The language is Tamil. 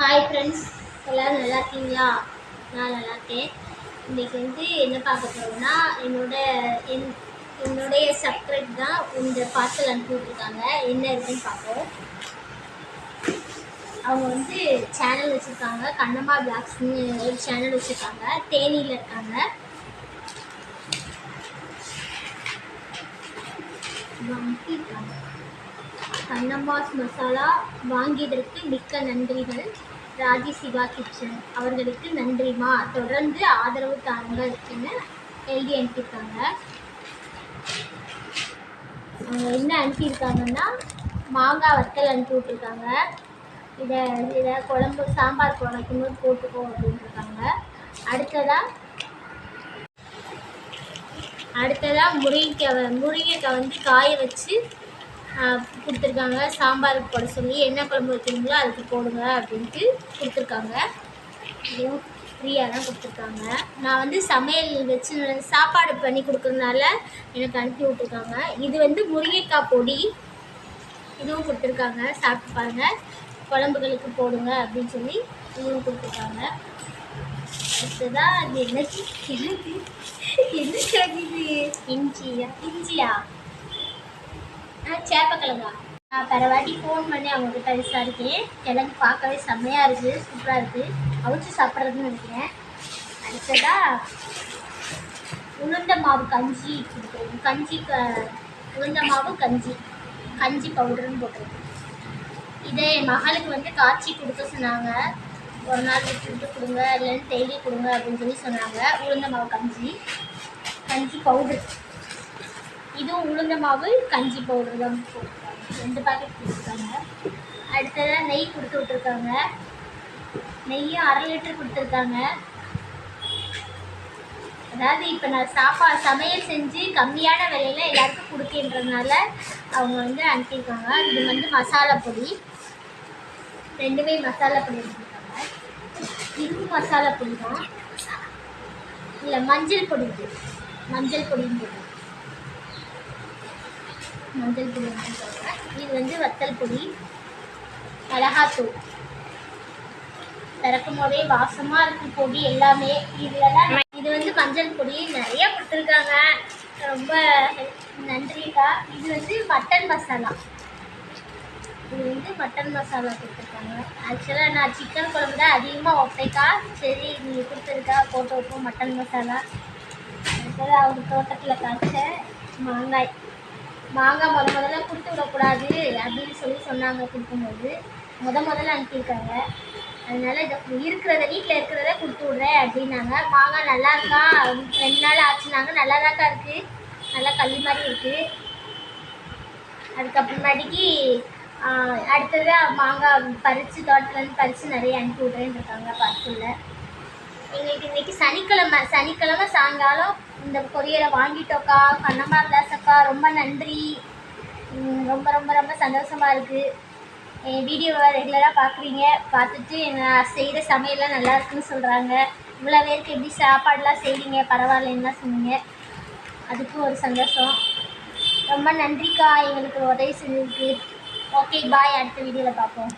ஹாய் ஃப்ரெண்ட்ஸ் எல்லோரும் நல்லா இருக்கீங்களா? நான் நல்லா இருக்கேன். இன்றைக்கி வந்து என்ன பார்க்க போகிறோம்னா என்னோட என் என்னுடைய சப்ஸ்கிரைப் தான் இந்த பார்சல் அனுப்பி விட்ருக்காங்க என்ன இருக்குன்னு பார்ப்போம். அவங்க வந்து சேனல் வச்சுருக்காங்க. கண்ணம்மா பிளாக்ஸ்னு ஒரு சேனல் வச்சுருக்காங்க. தேனியில் இருக்காங்க. இருக்காங்க கண்ணம்பாஸ் மசாலா வாங்கியதற்கு மிக்க நன்றிகள். ராஜி சிவா கிச்சன். அவர்களுக்கு நன்றிமா? தொடர்ந்து ஆதரவு தாருங்கள் என எழுதி அனுப்பியிருக்காங்க. அவங்க என்ன அனுப்பியிருக்காங்கன்னா மாங்காய் வத்தல் அனுப்பி விட்ருக்காங்க இதை இதை குழம்பு சாம்பார் குழைக்கும்போது போட்டுக்கோ அப்படின்ட்டுருக்காங்க அடுத்ததாக அடுத்ததாக முருங்கைக்காய் முருங்கைக்காய் வந்து காய வச்சு கொடுத்துருக்காங்க. சாம்பாருக்கு போட சொல்லி என்ன குழம்பு வைக்கிறீங்களோ அதுக்கு போடுங்க அப்படின்ட்டு கொடுத்துருக்காங்க. இதுவும் ஃப்ரீயாக தான் கொடுத்துருக்காங்க. நான் வந்து சமையல் வச்சு சாப்பாடு பண்ணி கொடுக்குறதுனால எனக்கு அனுப்பி விட்ருக்காங்க இது வந்து முருங்கைக்காய் பொடி. இதுவும் கொடுத்துருக்காங்க. சாப்பிட்டு பாருங்கள் குழம்புகளுக்கு போடுங்க அப்படின்னு சொல்லி இதுவும் கொடுத்துருக்காங்க. அடுத்ததான் அது என்ன? எனக்கு என்ன இஞ்சியா? இஞ்சியா? சேப்பக்கிழங்கா நான் பரவாட்டி ஃபோன் பண்ணி அவங்கக்கிட்ட விசாரிக்கேன் கிழங்கு பார்க்கவே செம்மையாக இருக்குது சூப்பராக இருக்குது அவிச்சு சாப்பிட்றதுன்னு நினைக்கிறேன். அடுத்ததா உளுந்த மாவு கஞ்சி கொடுக்குறது கஞ்சி க உளுந்த மாவு கஞ்சி. கஞ்சி பவுடர்னு போட்டிருக்கோம் இதை என் மகளுக்கு வந்து காய்ச்சி கொடுக்க சொன்னாங்க. ஒரு நாள் விட்டு விட்டு கொடுங்க இல்லைன்னு டெய்லி கொடுங்க அப்படின்னு சொல்லி சொன்னாங்க. உளுந்த மாவு கஞ்சி. கஞ்சி பவுடர். இதுவும் உளுந்த மாவு கஞ்சி பவுடர் தான் போட்டிருக்காங்க. ரெண்டு பேக்கெட் கொடுத்துருக்காங்க அடுத்ததாக நெய் கொடுத்து விட்ருக்காங்க நெய்யும் அரை லிட்டர் கொடுத்துருக்காங்க. அதாவது இப்போ நான் சாப்பாடு சமையல் செஞ்சு கம்மியான விலையில எல்லாருக்கும் கொடுக்கின்றதுனால அவங்க வந்து அனுப்பியிருக்காங்க. இது வந்து மசாலா பொடி. ரெண்டுமே மசாலா பொடி எடுத்துருக்காங்க. இரும்பு மசாலா பொடி தான். இல்லை மஞ்சள் பொடி மஞ்சள் பொடின்னு மஞ்சள் பொடி சொல்கிறேன் இது வந்து வத்தல் பொடி மிளகாத்தூள். திறக்கும் போதே வாசமாக இருக்குது பொடி எல்லாமே. இதுலலாம் இது வந்து மஞ்சள் பொடி. நிறைய கொடுத்துருக்காங்க ரொம்ப நன்றிக்கா இது வந்து மட்டன் மசாலா. இது வந்து மட்டன் மசாலா கொடுத்துருக்காங்க ஆக்சுவலாக நான் சிக்கன் குழம்பு தான் அதிகமாக வைப்பேக்கா. சரி நீங்கள் கொடுத்துருக்கா போட்டு வைப்போம் மட்டன் மசாலா. அடுத்தது அவங்க தோட்டத்தில் காய்ச்ச மாங்காய். மாங்காய் முத முதல்ல கொடுத்து விடக்கூடாது அப்படின்னு சொல்லி சொன்னாங்க கொடுக்கும்போது முத முதல்ல அனுப்பியிருக்காங்க. அதனால் இதை இருக்கிறத வீட்டில் இருக்கிறத கொடுத்து விட்றேன் அப்படின்னாங்க. மாங்காய் நல்லா இருக்கா? ரெண்டு நாள் ஆச்சுனாங்க நல்லா தான்க்கா இருக்குது நல்லா கல் மாதிரி இருக்குது அதுக்கப்புறமாட்டிக்கு அடுத்ததாக மாங்காய் பறித்து தோட்டத்துலேருந்து பறித்து நிறைய அனுப்பி விட்றேன்னு இருக்காங்க பார்சலில் எங்களுக்கு இன்றைக்கி சனிக்கிழமை சனிக்கிழமை சாயங்காலம் இந்த கொரியரை வாங்கிட்டோக்கா கண்ணம்மா விலாசக்கா ரொம்ப நன்றி. ரொம்ப ரொம்ப ரொம்ப சந்தோஷமாக இருக்குது என் வீடியோவை ரெகுலராக பார்க்குறீங்க பார்த்துட்டு நான் செய்கிற சமையல்லாம் நல்லா இருக்குன்னு சொல்கிறாங்க இவ்வளோ பேருக்கு எப்படி சாப்பாடெலாம் செய்வீங்க பரவாயில்லன்னுலாம் சொன்னீங்க? அதுக்கும் ஒரு சந்தோஷம். ரொம்ப நன்றிக்கா எங்களுக்கு உதவி செஞ்சதுக்கு. ஓகே பாய் அடுத்த வீடியோவில் பார்ப்போம்